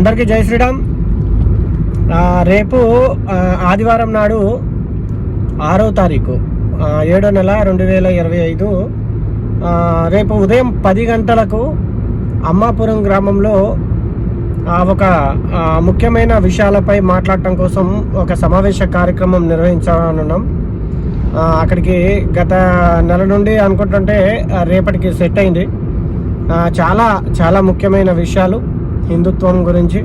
అందరికీ జై శ్రీరామ్. రేపు ఆదివారం నాడు ఆరో తారీఖు ఏడో నెల రెండు వేల ఇరవై ఐదు రేపు ఉదయం పది గంటలకు అమ్మాపురం గ్రామంలో ఒక ముఖ్యమైన విషయాలపై మాట్లాడటం కోసం ఒక సమావేశ కార్యక్రమం నిర్వహించాలనున్నాం అక్కడికి గత నెల నుండి అనుకుంటుంటే రేపటికి సెట్ అయింది. చాలా చాలా ముఖ్యమైన విషయాలు. హిందుత్వం గురించి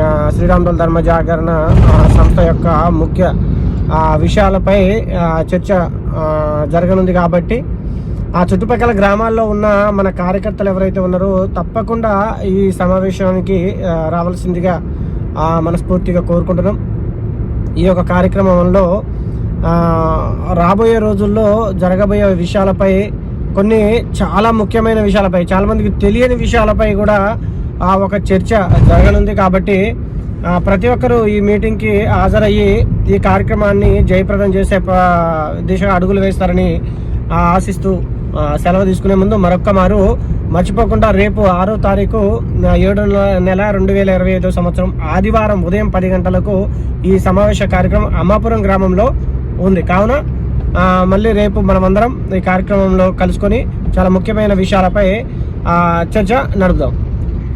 ఆ, శ్రీరాముల ధర్మ జాగరణ ఆ, సంస్థ యొక్క ముఖ్య ఆ, విషయాలపై చర్చ జరగనుంది కాబట్టి ఆ చుట్టుపక్కల గ్రామాల్లో ఉన్న మన కార్యకర్తలు ఎవరైతే ఉన్నారో తప్పకుండా ఈ సమావేశానికి రావాల్సిందిగా మనస్ఫూర్తిగా కోరుకుంటున్నాం. ఈ యొక్క కార్యక్రమంలో రాబోయే రోజుల్లో జరగబోయే విషయాలపై కొన్ని చాలా ముఖ్యమైన విషయాలపై చాలామందికి తెలియని విషయాలపై కూడా ఒక చర్చ జరగనుంది కాబట్టి ప్రతి ఒక్కరూ ఈ మీటింగ్కి హాజరయ్యి ఈ కార్యక్రమాన్ని జయప్రదం చేసే దిశగా అడుగులు వేస్తారని ఆశిస్తూ సెలవు తీసుకునే ముందు మరొక్క మారు మర్చిపోకుండా రేపు ఆరో తారీఖు ఏడు నెల- రెండు వేల ఇరవై ఐదో సంవత్సరం ఆదివారం ఉదయం పది గంటలకు ఈ సమావేశ కార్యక్రమం అమ్మాపురం గ్రామంలో ఉంది. కావున మళ్ళీ రేపు మనమందరం ఈ కార్యక్రమంలో కలుసుకొని చాలా ముఖ్యమైన విషయాలపై ఆ, చర్చ నడుపుదాం.